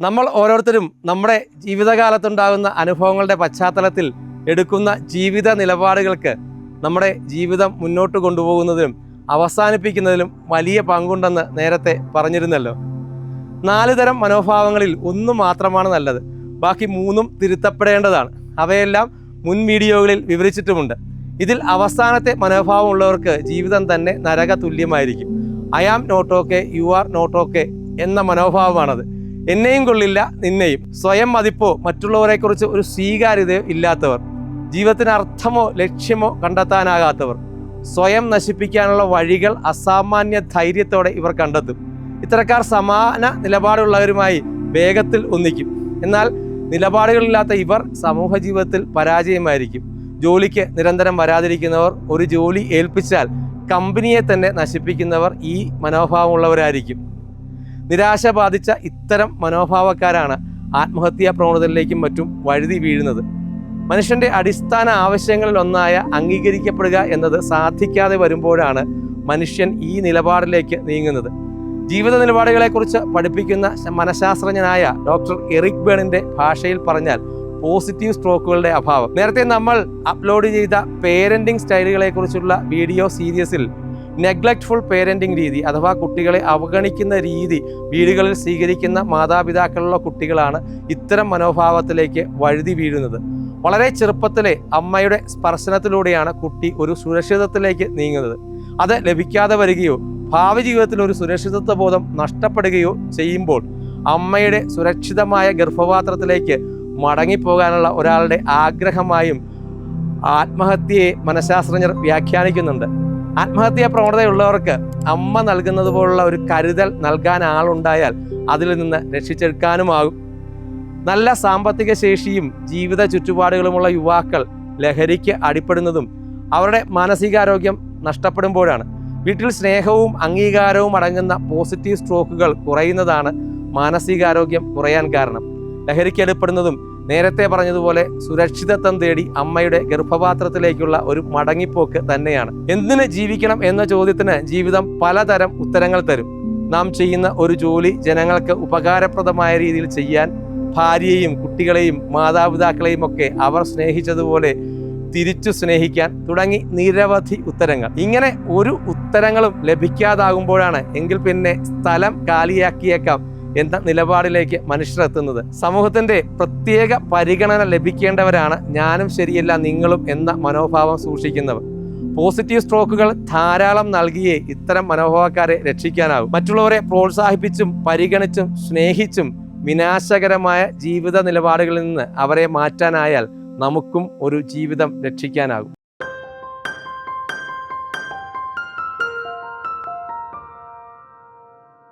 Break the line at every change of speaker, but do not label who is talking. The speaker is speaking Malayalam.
നമ്മൾ ഓരോരുത്തരും നമ്മുടെ ജീവിതകാലത്തുണ്ടാകുന്ന അനുഭവങ്ങളുടെ പശ്ചാത്തലത്തിൽ എടുക്കുന്ന ജീവിത നിലപാടുകൾക്ക് നമ്മുടെ ജീവിതം മുന്നോട്ട് കൊണ്ടുപോകുന്നതിനും അവസാനിപ്പിക്കുന്നതിലും വലിയ പങ്കുണ്ടെന്ന് നേരത്തെ പറഞ്ഞിരുന്നല്ലോ. നാല് തരം മനോഭാവങ്ങളിൽ ഒന്ന് മാത്രമാണ് നല്ലത്. ബാക്കി മൂന്നും തിരുത്തപ്പെടേണ്ടതാണ്. അവയെല്ലാം മുൻ വീഡിയോകളിൽ വിവരിച്ചിട്ടുമുണ്ട്. ഇതിൽ അവസാനത്തെ മനോഭാവം ഉള്ളവർക്ക് ജീവിതം തന്നെ നരക തുല്യമായിരിക്കും I am not okay you are not okay എന്ന മനോഭാവമാണത്. എന്നെയും കൊള്ളില്ല നിന്നെയും. സ്വയം മതിപ്പോ മറ്റുള്ളവരെക്കുറിച്ച് ഒരു സ്വീകാര്യതയോ ഇല്ലാത്തവർ. ജീവിതത്തിന് അർത്ഥമോ ലക്ഷ്യമോ കണ്ടെത്താനാകാത്തവർ. സ്വയം നശിപ്പിക്കാനുള്ള വഴികൾ അസാമാന്യ ധൈര്യത്തോടെ ഇവർ കണ്ടെത്തും. ഇത്തരക്കാർ സമാന നിലപാടുള്ളവരുമായി വേഗത്തിൽ ഒന്നിക്കും. എന്നാൽ നിലപാടുകളില്ലാത്ത ഇവർ സമൂഹ ജീവിതത്തിൽ പരാജയമായിരിക്കും. ജോലിക്ക് നിരന്തരം വരാതിരിക്കുന്നവർ ഒരു ജോലി ഏൽപ്പിച്ചാൽ കമ്പനിയെ തന്നെ നശിപ്പിക്കുന്നവർ ഈ മനോഭാവമുള്ളവരായിരിക്കും. നിരാശ ബാധിച്ച ഇത്തരം മനോഭാവക്കാരാണ് ആത്മഹത്യാ പ്രവണതയിലേക്കും മറ്റും വഴുതി വീഴുന്നത്. മനുഷ്യന്റെ അടിസ്ഥാന ആവശ്യങ്ങളിൽ ഒന്നായ അംഗീകരിക്കപ്പെടുക എന്നത് സാധിക്കാതെ വരുമ്പോഴാണ് മനുഷ്യൻ ഈ നിലപാടിലേക്ക് നീങ്ങുന്നത്. ജീവിത നിലപാടുകളെക്കുറിച്ച് പഠിപ്പിക്കുന്ന മനഃശാസ്ത്രജ്ഞനായ ഡോക്ടർ എറിക് ബേണിന്റെ ഭാഷയിൽ പറഞ്ഞാൽ പോസിറ്റീവ് സ്ട്രോക്കുകളുടെ അഭാവം. നേരത്തെ നമ്മൾ അപ്ലോഡ് ചെയ്ത പേരന്റിംഗ് സ്റ്റൈലുകളെക്കുറിച്ചുള്ള വീഡിയോ സീരീസിൽ നെഗ്ലക്ട്ഫുൾ പേരന്റിങ് രീതി അഥവാ കുട്ടികളെ അവഗണിക്കുന്ന രീതി വീടുകളിൽ സ്വീകരിക്കുന്ന മാതാപിതാക്കളുള്ള കുട്ടികളാണ് ഇത്തരം മനോഭാവത്തിലേക്ക് വഴുതി വീഴുന്നത്. വളരെ ചെറുപ്പത്തിലെ അമ്മയുടെ സ്പർശനത്തിലൂടെയാണ് കുട്ടി ഒരു സുരക്ഷിതത്വത്തിലേക്ക് നീങ്ങുന്നത്. അത് ലഭിക്കാതെ വരികയോ ഭാവി ജീവിതത്തിൽ ഒരു സുരക്ഷിതത്വ ബോധം നഷ്ടപ്പെടുകയോ ചെയ്യുമ്പോൾ അമ്മയുടെ സുരക്ഷിതമായ ഗർഭപാത്രത്തിലേക്ക് മടങ്ങിപ്പോകാനുള്ള ഒരാളുടെ ആഗ്രഹമായും ആത്മഹത്യയെ മനഃശാസ്ത്രജ്ഞർ വ്യാഖ്യാനിക്കുന്നുണ്ട്. ആത്മഹത്യാ പ്രവണതയുള്ളവർക്ക് അമ്മ നൽകുന്നത് പോലുള്ള ഒരു കരുതൽ നൽകാൻ ആളുണ്ടായാൽ അതിൽ നിന്ന് രക്ഷിച്ചെടുക്കാനുമാകും. നല്ല സാമ്പത്തിക ശേഷിയും ജീവിത ചുറ്റുപാടുകളുമുള്ള യുവാക്കൾ ലഹരിക്ക് അടിപ്പെടുന്നതും അവരുടെ മാനസികാരോഗ്യം നഷ്ടപ്പെടുമ്പോഴാണ്. വീട്ടിൽ സ്നേഹവും അംഗീകാരവും അടങ്ങുന്ന പോസിറ്റീവ് സ്ട്രോക്കുകൾ കുറയുന്നതാണ് മാനസികാരോഗ്യം കുറയാൻ കാരണം. ലഹരിക്ക് അടിപ്പെടുന്നതും നേരത്തെ പറഞ്ഞതുപോലെ സുരക്ഷിതത്വം തേടി അമ്മയുടെ ഗർഭപാത്രത്തിലേക്കുള്ള ഒരു മടങ്ങിപ്പോക്ക് തന്നെയാണ്. എന്തിന് ജീവിക്കണം എന്ന ചോദ്യത്തിന് ജീവിതം പലതരം ഉത്തരങ്ങൾ തരും. നാം ചെയ്യുന്ന ഒരു ജോലി ജനങ്ങൾക്ക് ഉപകാരപ്രദമായ രീതിയിൽ ചെയ്യാൻ ഭാര്യയെയും കുട്ടികളെയും മാതാപിതാക്കളെയും ഒക്കെ അവർ സ്നേഹിച്ചതുപോലെ തിരിച്ചു സ്നേഹിക്കാൻ തുടങ്ങി നിരവധി ഉത്തരങ്ങൾ. ഇങ്ങനെ ഒരു ഉത്തരങ്ങളും ലഭിക്കാതാകുമ്പോഴാണ് എങ്കിൽ പിന്നെ സ്ഥലം കാലിയാക്കിയേക്കാം. എന്ന നിലപാടിലേക്ക് മനുഷ്യരെത്തുന്നത് സമൂഹത്തിന്റെ പ്രത്യേക പരിഗണന ലഭിക്കേണ്ടവരാണ് ഞാനും ശരിയല്ല നിങ്ങളും എന്ന മനോഭാവം സൂക്ഷിക്കുന്നവർ. പോസിറ്റീവ് സ്ട്രോക്കുകൾ ധാരാളം നൽകിയേ ഇത്തരം മനോഭാവക്കാരെ രക്ഷിക്കാനാവും. മറ്റുള്ളവരെ പ്രോത്സാഹിപ്പിച്ചും പരിഗണിച്ചും സ്നേഹിച്ചും വിനാശകരമായ ജീവിത നിലപാടുകളിൽ നിന്ന് അവരെ മാറ്റാനായാൽ നമുക്കും ഒരു ജീവിതം രക്ഷിക്കാനാകും.